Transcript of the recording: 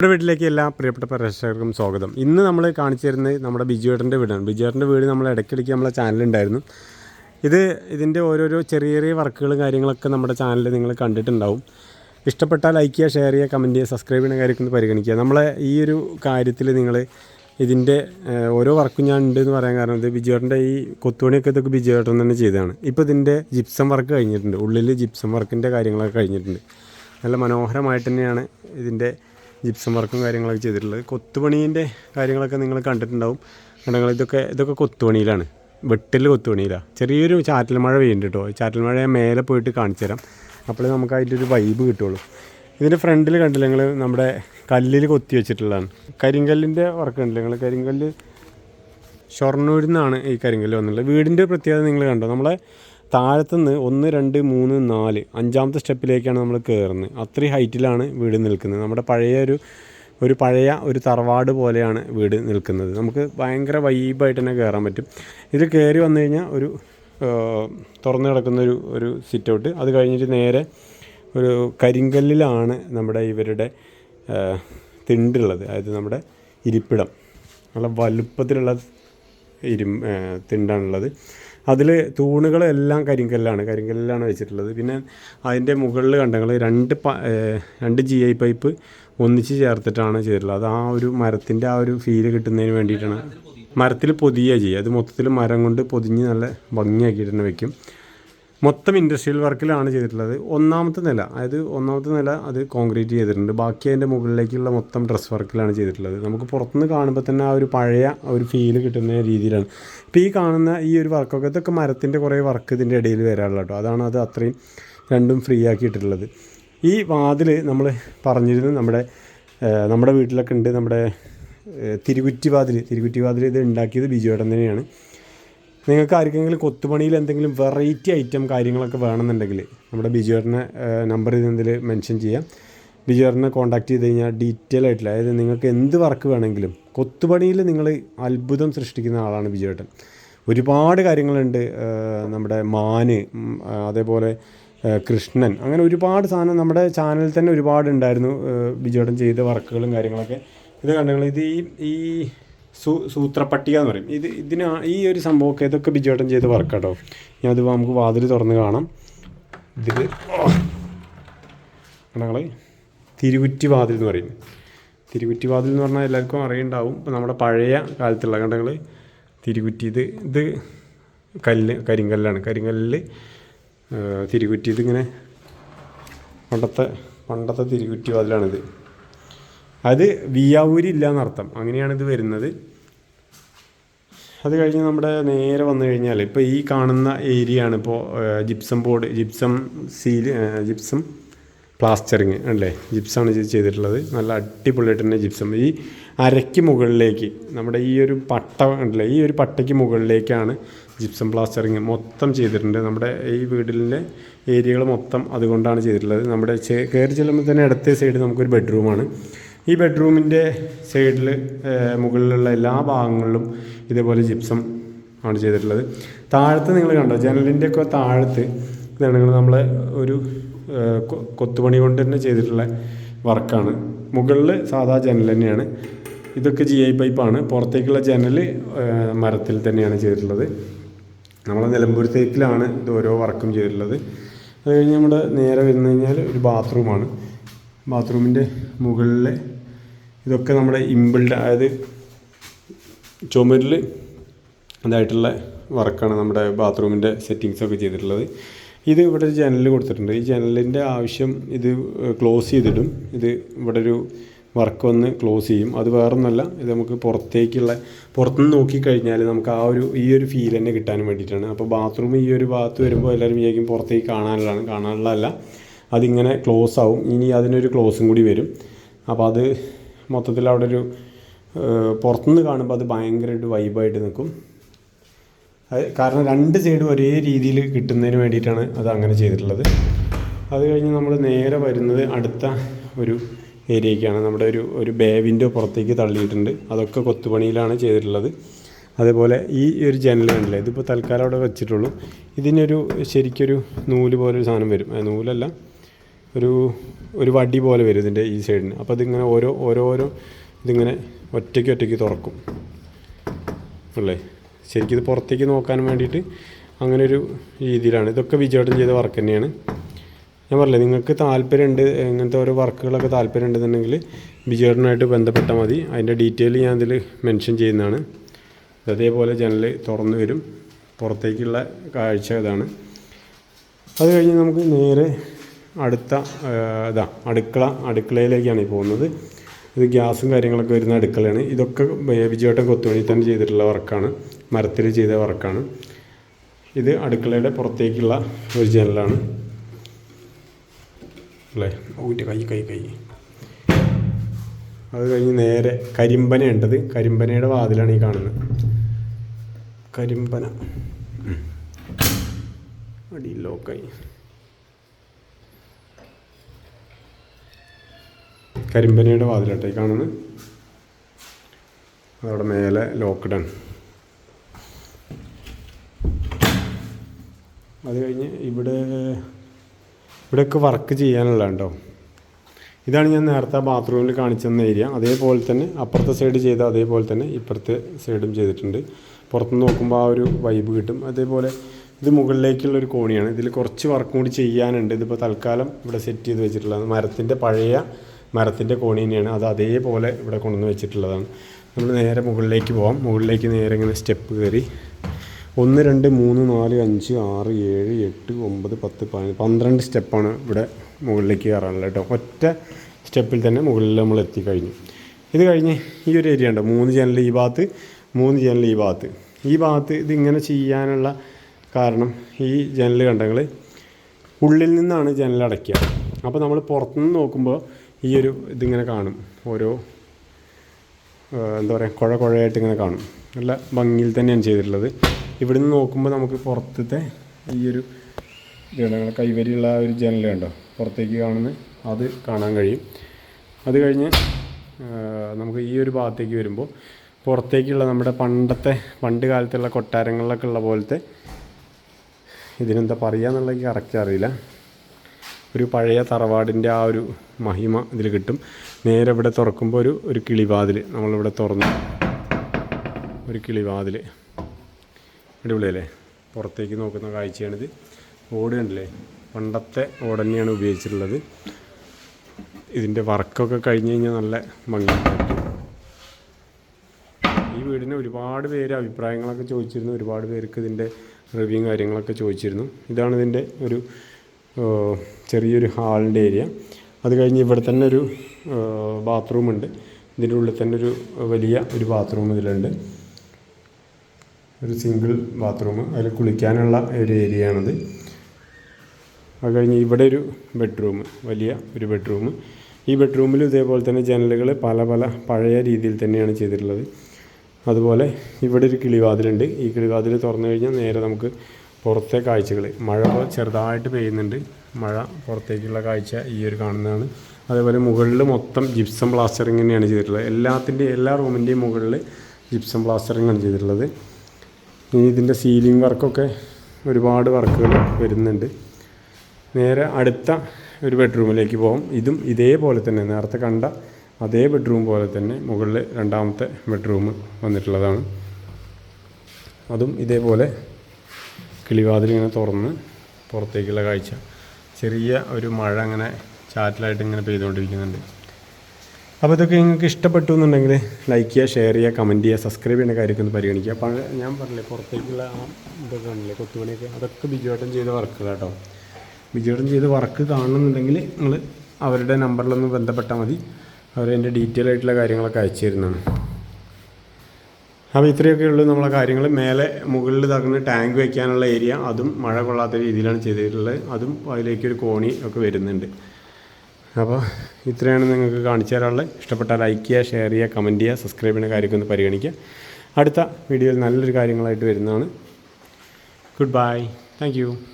നമ്മുടെ വീട്ടിലേക്ക് എല്ലാ പ്രിയപ്പെട്ട പ്രേക്ഷകർക്കും സ്വാഗതം. ഇന്ന് നമ്മൾ കാണിച്ചു തരുന്നത് നമ്മുടെ ബിജുവേട്ടന്റെ വീടാണ്. ബിജുവേട്ടന്റെ വീട് നമ്മൾ ഇടയ്ക്കിടയ്ക്ക് നമ്മളെ ചാനലുണ്ടായിരുന്നു ഇത് ഇതിന്റെ ഓരോരോ ചെറിയ ചെറിയ വർക്കുകളും കാര്യങ്ങളൊക്കെ നമ്മുടെ ചാനലിൽ നിങ്ങൾ കണ്ടിട്ടുണ്ടാവും. ഇഷ്ടപ്പെട്ടാൽ ലൈക്ക് ചെയ്യുക ഷെയർ ചെയ്യുക കമന്റ് ചെയ്യുക സബ്സ്ക്രൈബ് ചെയ്യുന്ന കാര്യമൊക്കെ ഒന്ന് പരിഗണിക്കുക. നമ്മളെ ഈ ഒരു കാര്യത്തിൽ നിങ്ങൾ ഇതിന്റെ ഓരോ വർക്കും ഞാൻ ഉണ്ട് എന്ന് പറയാൻ കാരണം ഇത് ബിജുവേട്ടന്റെ ഈ കൊത്തുപണിയൊക്കെ ഇതൊക്കെ ബിജുവേട്ടൻ തന്നെ ചെയ്തതാണ്. ഇപ്പോൾ ഇതിന്റെ ജിപ്സം വർക്ക് കഴിഞ്ഞിട്ടുണ്ട്. ഉള്ളിൽ ജിപ്സം വർക്കിന്റെ കാര്യങ്ങളൊക്കെ കഴിഞ്ഞിട്ടുണ്ട്. നല്ല മനോഹരമായിട്ട് തന്നെയാണ് ഇതിന്റെ ജിപ്സം വർക്കും കാര്യങ്ങളൊക്കെ ചെയ്തിട്ടുള്ളത്. കൊത്തുപണീന്റെ കാര്യങ്ങളൊക്കെ നിങ്ങൾ കണ്ടിട്ടുണ്ടാവും. കണ്ടങ്ങൾ ഇതൊക്കെ ഇതൊക്കെ കൊത്തുപണിയിലാണ്. വെട്ടിൽ കൊത്തുപണിയിലാണ് ചെറിയൊരു ചാറ്റൽ മഴ പെയ്യുന്നുണ്ട് കേട്ടോ. ചാറ്റൽ മഴ മേലെ പോയിട്ട് കാണിച്ചു തരാം. അപ്പോഴേ നമുക്ക് അതിന്റെ ഒരു വൈബ് കിട്ടുള്ളൂ. ഇതിന്റെ ഫ്രണ്ടിൽ കണ്ടില്ല നിങ്ങൾ നമ്മുടെ കല്ലിൽ കൊത്തി വെച്ചിട്ടുള്ളതാണ്. കരിങ്കല്ലിന്റെ വർക്ക് ഉണ്ടല്ലോ നിങ്ങൾ കരിങ്കല്ല് ഷൊർണൂരിൽ നിന്നാണ് ഈ കരിങ്കല്ല് വന്നുള്ളത് വീടിന്റെ പ്രത്യേകത നിങ്ങൾ കണ്ടോ? നമ്മളെ താഴത്തുനിന്ന് ഒന്ന് രണ്ട് മൂന്ന് നാല് അഞ്ചാമത്തെ സ്റ്റെപ്പിലേക്കാണ് നമ്മൾ കയറുന്നത് അത്രയും ഹൈറ്റിലാണ് വീട് നിൽക്കുന്നത്. നമ്മുടെ പഴയ ഒരു ഒരു പഴയ ഒരു തറവാട് പോലെയാണ് വീട് നിൽക്കുന്നത്. നമുക്ക് ഭയങ്കര വൈബായിട്ട് തന്നെ കയറാൻ പറ്റും. ഇതിൽ കയറി വന്നു കഴിഞ്ഞാൽ ഒരു തുറന്നു കിടക്കുന്ന ഒരു ഒരു സിറ്റ് ഔട്ട് അത് കഴിഞ്ഞിട്ട് നേരെ ഒരു കരിങ്കല്ലിലാണ് നമ്മുടെ ഇവരുടെ തിണ്ടുള്ളത്. അതായത് നമ്മുടെ ഇരിപ്പിടം. നല്ല വലുപ്പത്തിലുള്ള ഇരു തിണ്ടാണുള്ളത്. അതിൽ തൂണുകളെല്ലാം കരിങ്കല്ലാണ്. കരിങ്കല്ലാണ് വെച്ചിട്ടുള്ളത്. പിന്നെ അതിന്റെ മുകളിൽ കണ്ടങ്ങൾ രണ്ട് രണ്ട് ജി ഐ പൈപ്പ് ഒന്നിച്ച് ചേർത്തിട്ടാണ് ചെയ്തിട്ടുള്ളത്. അത് ആ ഒരു മരത്തിന്റെ ആ ഒരു ഫീൽ കിട്ടുന്നതിന് വേണ്ടിയിട്ടാണ്. മരത്തിൽ പൊതിയുക ചെയ്യുക അത് മൊത്തത്തിൽ മരം കൊണ്ട് പൊതിഞ്ഞ് നല്ല ഭംഗിയാക്കിയിട്ട് തന്നെ വെക്കും. മൊത്തം ഇൻഡസ്ട്രിയൽ വർക്കിലാണ് ചെയ്തിട്ടുള്ളത്. ഒന്നാമത്തെ നില അതായത് ഒന്നാമത്തെ നില അത് കോൺക്രീറ്റ് ചെയ്തിട്ടുണ്ട്. ബാക്കി അതിന്റെ മുകളിലേക്കുള്ള മൊത്തം ഡ്രസ് വർക്കിലാണ് ചെയ്തിട്ടുള്ളത്. നമുക്ക് പുറത്തുനിന്ന് കാണുമ്പോൾ തന്നെ ആ ഒരു പഴയ ഒരു ഫീൽ കിട്ടുന്ന രീതിയിലാണ്. ഇപ്പോൾ ഈ കാണുന്ന ഈ ഒരു വർക്കൊക്കെ ഇതൊക്കെ മരത്തിന്റെ കുറേ വർക്ക് ഇതിന്റെ ഇടയിൽ വരാനുള്ള കേട്ടോ. അതാണ് അത് അത്രയും രണ്ടും ഫ്രീ ആക്കിയിട്ടുള്ളത്. ഈ വാതിൽ നമ്മൾ പറഞ്ഞിരുന്നു നമ്മുടെ നമ്മുടെ വീട്ടിലൊക്കെ ഉണ്ട് നമ്മുടെ തിരുകുറ്റി വാതിൽ തിരുകുറ്റി വാതിൽ ഇത് ഉണ്ടാക്കിയത് ബിജുവേട്ടൻ തന്നെയാണ്. നിങ്ങൾക്ക് ആർക്കെങ്കിലും കൊത്തുപണിയിൽ എന്തെങ്കിലും വെറൈറ്റി ഐറ്റം കാര്യങ്ങളൊക്കെ വേണമെന്നുണ്ടെങ്കിൽ നമ്മുടെ ബിജുവേട്ടനെ നമ്പർ ഇതിൽ മെൻഷൻ ചെയ്യാം. ബിജുവേട്ടനെ കോൺടാക്ട് ചെയ്ത് കഴിഞ്ഞാൽ ഡീറ്റെയിൽ ആയിട്ടുള്ള അതായത് നിങ്ങൾക്ക് എന്ത് വർക്ക് വേണമെങ്കിലും കൊത്തുപണിയിൽ നിങ്ങൾ അത്ഭുതം സൃഷ്ടിക്കുന്ന ആളാണ് ബിജുവേട്ടൻ. ഒരുപാട് കാര്യങ്ങളുണ്ട് നമ്മുടെ മാന് അതേപോലെ കൃഷ്ണൻ അങ്ങനെ ഒരുപാട് സാധനം നമ്മുടെ ചാനലിൽ തന്നെ ഒരുപാട് ഉണ്ടായിരുന്നു ബിജുവേട്ടൻ ചെയ്ത വർക്കുകളും കാര്യങ്ങളൊക്കെ. ഇത് കണ്ടെങ്കിൽ ഇത് ഈ ഈ സൂ സൂത്രപ്പട്ടിക എന്ന് പറയും. ഇത് ഇതിന് ഈ ഒരു സംഭവമൊക്കെ ഇതൊക്കെ ബിജുവേട്ടൻ ചെയ്ത വർക്കാട്ടോ. ഞാൻ അത് നമുക്ക് വാതിൽ തുറന്ന് കാണാം. ഇതിൽ ഞങ്ങൾ തിരുകുറ്റി വാതിൽ എന്ന് പറയും. തിരുകുറ്റി വാതിൽ എന്ന് പറഞ്ഞാൽ എല്ലാവർക്കും അറിയുണ്ടാവും. ഇപ്പം നമ്മുടെ പഴയ കാലത്തുള്ള കണ്ടങ്ങൾ തിരുകുറ്റി ഇത് ഇത് കല്ല് കരിങ്കല്ലാണ്. കരിങ്കല്ലിൽ തിരുകുറ്റി ഇതിങ്ങനെ പണ്ടത്തെ പണ്ടത്തെ തിരുകുറ്റി വാതിലാണിത്. അത് വിയാവൂരി ഇല്ല എന്നർത്ഥം അങ്ങനെയാണ് ഇത് വരുന്നത്. അത് കഴിഞ്ഞ് നമ്മുടെ നേരെ വന്നു കഴിഞ്ഞാൽ ഇപ്പോൾ ഈ കാണുന്ന ഏരിയ ആണ് ഇപ്പോൾ gypsum board gypsum seal gypsum plastering അല്ലേ? ജിപ്സാണ് ഇത് ചെയ്തിട്ടുള്ളത്. നല്ല അടിപൊളിയായിട്ട് തന്നെ ജിപ്സം ഈ അരയ്ക്ക് മുകളിലേക്ക് നമ്മുടെ ഈ ഒരു പട്ട ഉണ്ടല്ലേ? ഈ ഒരു പട്ടയ്ക്ക് മുകളിലേക്കാണ് ജിപ്സം പ്ലാസ്റ്ററിങ് മൊത്തം ചെയ്തിട്ടുണ്ട്. നമ്മുടെ ഈ വീടിന്റെ ഏരിയകൾ മൊത്തം അതുകൊണ്ടാണ് ചെയ്തിട്ടുള്ളത്. നമ്മുടെ കയറി ചെല്ലുമ്പോൾ തന്നെ ഇടത്തെ സൈഡ് നമുക്കൊരു ബെഡ്റൂമാണ് ഈ ബെഡ്റൂമിന്റെ സൈഡിൽ മുകളിലുള്ള എല്ലാ ഭാഗങ്ങളിലും ഇതേപോലെ ജിപ്സം ആണ് ചെയ്തിട്ടുള്ളത്. താഴത്ത് നിങ്ങൾ കണ്ടോ ജനലിന്റെ ഒക്കെ താഴത്ത് ഇതാണ് നമ്മൾ ഒരു കൊത്തുപണി കൊണ്ട് തന്നെ ചെയ്തിട്ടുള്ള വർക്കാണ്. മുകളിൽ സാധാ ജനൽ തന്നെയാണ്. ഇതൊക്കെ ജി ഐ പൈപ്പാണ് പുറത്തേക്കുള്ള ജനൽ മരത്തിൽ തന്നെയാണ് ചെയ്തിട്ടുള്ളത്. നമ്മളെ നിലമ്പൂർ തേക്കിലാണ് ഇത് ഓരോ വർക്കും ചെയ്തിട്ടുള്ളത്. അത് കഴിഞ്ഞ് നമ്മുടെ നേരെ വരുന്നു കഴിഞ്ഞാൽ ഒരു ബാത്റൂമാണ് ബാത്റൂമിന്റെ മുകളിൽ ഇതൊക്കെ നമ്മുടെ ഇമ്പിൾഡ് അതായത് ചുമരിൽ ഇതായിട്ടുള്ള വർക്കാണ് നമ്മുടെ ബാത്റൂമിന്റെ സെറ്റിങ്സ് ഒക്കെ ചെയ്തിട്ടുള്ളത്. ഇത് ഇവിടെ ഒരു ജനൽ കൊടുത്തിട്ടുണ്ട്. ഈ ജനലിന്റെ ആവശ്യം ഇത് ക്ലോസ് ചെയ്തിടും. ഇത് ഇവിടെ ഒരു വർക്ക് വന്ന് ക്ലോസ് ചെയ്യും. അത് വേറൊന്നല്ല ഇത് നമുക്ക് പുറത്തേക്കുള്ള പുറത്തുനിന്ന് നോക്കിക്കഴിഞ്ഞാൽ നമുക്ക് ആ ഒരു ഈ ഒരു ഫീൽ തന്നെ കിട്ടാൻ വേണ്ടിയിട്ടാണ്. അപ്പോൾ ബാത്റൂം ഈ ഒരു ഭാഗത്ത് വരുമ്പോൾ എല്ലാവരും വിചാരിക്കും പുറത്തേക്ക് കാണാനുള്ളതാണ്. കാണാനുള്ളതല്ല അതിങ്ങനെ ക്ലോസ് ആവും. ഇനി അതിനൊരു ക്ലോസും കൂടി വരും. അപ്പോൾ അത് മൊത്തത്തിൽ അവിടെ ഒരു പുറത്തുനിന്ന് കാണുമ്പോൾ അത് ഭയങ്കരമായിട്ട് വൈബായിട്ട് നിൽക്കും കാരണം രണ്ട് സൈഡും ഒരേ രീതിയിൽ കിട്ടുന്നതിന് വേണ്ടിയിട്ടാണ് അത് അങ്ങനെ ചെയ്തിട്ടുള്ളത്. അത് കഴിഞ്ഞ് നമ്മൾ നേരെ വരുന്നത് അടുത്ത ഒരു ഏരിയയ്ക്കാണ് നമ്മുടെ ഒരു ഒരു ബേ വിൻഡോ പുറത്തേക്ക് തള്ളിയിട്ടുണ്ട്. അതൊക്കെ കൊത്തുപണിയിലാണ് ചെയ്തിട്ടുള്ളത്. അതേപോലെ ഈ ഒരു ജനൽ കണ്ടില്ലേ? ഇതിപ്പോൾ തൽക്കാലം അവിടെ വെച്ചിട്ടുള്ളൂ. ഇതിനൊരു ശരിക്കൊരു നൂൽ പോലൊരു സാധനം വരും. നൂലല്ല. ഒരു ഒരു വടി പോലെ വരും ഇതിന്റെ ഈ സൈഡിന് അപ്പോൾ ഇതിങ്ങനെ ഓരോ ഓരോരോ ഇതിങ്ങനെ ഒറ്റയ്ക്ക് ഒറ്റയ്ക്ക് തുറക്കും. അല്ലേ? ശരിക്കും ഇത് പുറത്തേക്ക് നോക്കാൻ വേണ്ടിയിട്ട് അങ്ങനെ ഒരു രീതിയിലാണ്. ഇതൊക്കെ വിജയേട്ടൻ ചെയ്ത വർക്ക് തന്നെയാണ്. ഞാൻ പറഞ്ഞില്ലേ നിങ്ങൾക്ക് താല്പര്യമുണ്ട് ഇങ്ങനത്തെ ഓരോ വർക്കുകളൊക്കെ താല്പര്യം ഉണ്ടെന്നുണ്ടെങ്കിൽ വിജയേട്ടനായിട്ട് ബന്ധപ്പെട്ടാൽ മതി. അതിന്റെ ഡീറ്റെയിൽ ഞാൻ ഇതിൽ മെൻഷൻ ചെയ്യുന്നതാണ്. അതേപോലെ ജനൽ തുറന്നു വരും. പുറത്തേക്കുള്ള കാഴ്ച ഇതാണ്. അത് കഴിഞ്ഞ് നമുക്ക് നേരെ അടുത്ത ഇതാ അടുക്കള അടുക്കളയിലേക്കാണ് ഈ പോകുന്നത്. ഇത് ഗ്യാസും കാര്യങ്ങളൊക്കെ വരുന്ന അടുക്കളയാണ്. ഇതൊക്കെ വിജയേട്ടൻ കൊത്തുപണി തന്നെ ചെയ്തിട്ടുള്ള വർക്കാണ്. മരത്തിൽ ചെയ്ത വർക്കാണ്. ഇത് അടുക്കളയുടെ പുറത്തേക്കുള്ള ഒരു ജനലാണ്. അല്ലേ? ഊറ്റ കൈ കൈ കൈ. അത് കഴിഞ്ഞ് നേരെ കരിമ്പന ഉണ്ടത് കരിമ്പനയുടെ വാതിലാണ് ഈ കാണുന്നത്. കരിമ്പന. അടി ലോക്കായി കരിമ്പനയുടെ വാതിലാട്ടോ കാണുന്നു അതവിടെ മേലെ ലോക്ക്ഡൺ അത് കഴിഞ്ഞ് ഇവിടെ ഇവിടെയൊക്കെ വർക്ക് ചെയ്യാനുള്ള കേട്ടോ ഇതാണ് ഞാൻ നേരത്തെ ബാത്റൂമിൽ കാണിച്ചെന്ന ഏരിയ അതേപോലെ തന്നെ അപ്പുറത്തെ സൈഡ് ചെയ്ത അതേപോലെ തന്നെ ഇപ്പുറത്തെ സൈഡും ചെയ്തിട്ടുണ്ട്. പുറത്തുനിന്ന് നോക്കുമ്പോൾ ആ ഒരു വൈബ് കിട്ടും. അതേപോലെ ഇത് മുകളിലേക്കുള്ള ഒരു കോണിയാണ്. ഇതിൽ കുറച്ച് വർക്കും കൂടി ചെയ്യാനുണ്ട്. ഇതിപ്പോൾ തൽക്കാലം ഇവിടെ സെറ്റ് ചെയ്ത് വെച്ചിട്ടുള്ളത്. മരത്തിന്റെ പഴയ മരത്തിന്റെ കോണി തന്നെയാണ്. അത് അതേപോലെ ഇവിടെ കൊണ്ടുവന്ന് വെച്ചിട്ടുള്ളതാണ്. നമ്മൾ നേരെ മുകളിലേക്ക് പോകാം മുകളിലേക്ക് നേരെ ഇങ്ങനെ സ്റ്റെപ്പ് കയറി. ഒന്ന് രണ്ട് മൂന്ന് നാല് അഞ്ച് ആറ് ഏഴ് എട്ട് ഒമ്പത് പത്ത് പതിനഞ്ച് പന്ത്രണ്ട് സ്റ്റെപ്പാണ് ഇവിടെ മുകളിലേക്ക് കയറാനുള്ളത് കേട്ടോ. ഒറ്റ സ്റ്റെപ്പിൽ തന്നെ മുകളിൽ നമ്മൾ എത്തിക്കഴിഞ്ഞു. ഇത് കഴിഞ്ഞ് ഈ ഒരു ഏരിയ ഉണ്ടോ? മൂന്ന് ജനൽ ഈ ഭാഗത്ത് മൂന്ന് ജനൽ ഈ ഭാഗത്ത്. ഈ ഭാഗത്ത് ഇതിങ്ങനെ ചെയ്യാനുള്ള കാരണം ഈ ജനൽ കണ്ടങ്ങൾ ഉള്ളിൽ നിന്നാണ് ജനൽ അടയ്ക്കുക. അപ്പോൾ നമ്മൾ പുറത്തുനിന്ന് നോക്കുമ്പോൾ ഈ ഒരു ഇതിങ്ങനെ കാണും. ഓരോ എന്താ പറയുക കുഴ കുഴയായിട്ട് ഇങ്ങനെ കാണും. നല്ല ഭംഗിയിൽ തന്നെയാണ് ചെയ്തിട്ടുള്ളത്. ഇവിടുന്ന് നോക്കുമ്പോൾ നമുക്ക് പുറത്തത്തെ ഈ ഒരു ഇതുണ്ട് കൈവരിയുള്ള ആ ഒരു ജനലുണ്ടോ പുറത്തേക്ക് കാണുന്ന അത് കാണാൻ കഴിയും. അത് കഴിഞ്ഞ് നമുക്ക് ഈ ഒരു ഭാഗത്തേക്ക് വരുമ്പോൾ പുറത്തേക്കുള്ള നമ്മുടെ പണ്ടത്തെ പണ്ട് കാലത്തുള്ള കൊട്ടാരങ്ങളിലൊക്കെ ഉള്ള പോലത്തെ ഇതിനെന്താ പറയുക എന്നുള്ളത് കറക്റ്റ് അറിയില്ല. ഒരു പഴയ തറവാടിന്റെ ആ ഒരു മഹിമ ഇതിൽ കിട്ടും. നേരെ ഇവിടെ തുറക്കുമ്പോൾ ഒരു ഒരു കിളിവാതിൽ നമ്മളിവിടെ തുറന്നു ഒരു കിളിവാതിൽ അടിപൊളിയല്ലേ? പുറത്തേക്ക് നോക്കുന്ന കാഴ്ചയാണിത്. ഓട് കണ്ടില്ലേ? പണ്ടത്തെ ഓട് തന്നെയാണ് ഉപയോഗിച്ചിട്ടുള്ളത്. ഇതിന്റെ വർക്കൊക്കെ കഴിഞ്ഞ് കഴിഞ്ഞാൽ നല്ല ഭംഗിയായിരിക്കും ഈ വീടിന് ഒരുപാട് പേര് അഭിപ്രായങ്ങളൊക്കെ ചോദിച്ചിരുന്നു. ഒരുപാട് പേർക്ക് ഇതിന്റെ റിവ്യൂ കാര്യങ്ങളൊക്കെ ചോദിച്ചിരുന്നു. ഇതാണ് ഇതിന്റെ ഒരു ചെറിയൊരു ഹാളിന്റെ ഏരിയ. അത് കഴിഞ്ഞ് ഇവിടെ തന്നെ ഒരു ബാത്റൂമുണ്ട്. ഇതിന്റെ ഉള്ളിൽ തന്നെ ഒരു വലിയ ഒരു ബാത്റൂം ഇതിലുണ്ട്. ഒരു സിംഗിൾ ബാത്റൂം. അതിൽ കുളിക്കാനുള്ള ഒരു ഏരിയയാണത്. അത് കഴിഞ്ഞ് ഇവിടെ ഒരു ബെഡ്റൂം വലിയ ഒരു ബെഡ്റൂം. ഈ ബെഡ്റൂമിൽ ഇതേപോലെ തന്നെ ജനലുകൾ പല പല പഴയ രീതിയിൽ തന്നെയാണ് ചെയ്തിട്ടുള്ളത്. അതുപോലെ ഇവിടെ ഒരു കിളിവാതിലുണ്ട്. ഈ കിളിവാതിൽ തുറന്നു കഴിഞ്ഞാൽ നേരെ നമുക്ക് പുറത്തെ കാഴ്ചകൾ. മഴ ചെറുതായിട്ട് പെയ്യുന്നുണ്ട്. മഴ പുറത്തേക്കുള്ള കാഴ്ച ഈ ഒരു കാണുന്നതാണ്. അതേപോലെ മുകളിൽ മൊത്തം ജിപ്സം പ്ലാസ്റ്ററിങ് തന്നെയാണ് ചെയ്തിട്ടുള്ളത്. എല്ലാത്തിന്റെയും എല്ലാ റൂമിന്റെയും മുകളിൽ ജിപ്സം പ്ലാസ്റ്ററിങ്ങാണ് ചെയ്തിട്ടുള്ളത്. ഇനി ഇതിന്റെ സീലിംഗ് വർക്കൊക്കെ ഒരുപാട് വർക്കുകൾ വരുന്നുണ്ട്. നേരെ അടുത്ത ഒരു ബെഡ്റൂമിലേക്ക് പോകും ഇതും ഇതേപോലെ തന്നെ നേരത്തെ കണ്ട അതേ ബെഡ്റൂം പോലെ തന്നെ മുകളിൽ രണ്ടാമത്തെ ബെഡ്റൂം വന്നിട്ടുള്ളതാണ്. അതും ഇതേപോലെ കിളിവാതിൽ ഇങ്ങനെ തുറന്ന് പുറത്തേക്കുള്ള കാഴ്ച. ചെറിയ ഒരു മഴ അങ്ങനെ ചാറ്റലായിട്ട് ഇങ്ങനെ പെയ്തുകൊണ്ടിരിക്കുന്നുണ്ട്. അപ്പോൾ ഇതൊക്കെ നിങ്ങൾക്ക് ഇഷ്ടപ്പെട്ടു എന്നുണ്ടെങ്കിൽ ലൈക്ക് ചെയ്യുക ഷെയർ ചെയ്യുക കമന്റ് ചെയ്യുക സബ്സ്ക്രൈബ് ചെയ്യുന്ന കാര്യമൊക്കെ ഒന്ന് പരിഗണിക്കുക. അപ്പോൾ ഞാൻ പറഞ്ഞില്ലേ പുറത്തേക്കുള്ള ആ ഇതൊക്കെ കാണില്ലേ കൊത്തുപണിയൊക്കെ? അതൊക്കെ ബിജുവേട്ടൻ ചെയ്ത വർക്ക് കേട്ടോ ബിജുവേട്ടൻ ചെയ്ത വർക്ക് കാണണമെന്നുണ്ടെങ്കിൽ നിങ്ങൾ അവരുടെ നമ്പറിലൊന്ന് ബന്ധപ്പെട്ടാൽ മതി. അവർ എന്റെ ഡീറ്റെയിൽ ആയിട്ടുള്ള കാര്യങ്ങളൊക്കെ അയച്ചു തരുന്നതാണ്. അപ്പോൾ ഇത്രയൊക്കെ ഉള്ളൂ നമ്മളെ കാര്യങ്ങൾ. മേലെ മുകളിൽ തകർന്ന് ടാങ്ക് വയ്ക്കാനുള്ള ഏരിയ. അതും മഴ കൊള്ളാത്ത രീതിയിലാണ് ചെയ്തിട്ടുള്ളത്. അതും അതിലേക്കൊരു കോണി ഒക്കെ വരുന്നുണ്ട്. അപ്പോൾ ഇത്രയാണ് നിങ്ങൾക്ക് കാണിച്ചു തരാനുള്ളത്. ഇഷ്ടപ്പെട്ടാൽ ലൈക്ക് ചെയ്യുക ഷെയർ ചെയ്യുക കമന്റ് ചെയ്യുക സബ്സ്ക്രൈബ് ചെയ്യുന്ന കാര്യമൊക്കെ ഒന്ന് പരിഗണിക്കുക. അടുത്ത വീഡിയോയിൽ നല്ലൊരു കാര്യങ്ങളായിട്ട് വരുന്നതാണ്. Good bye thank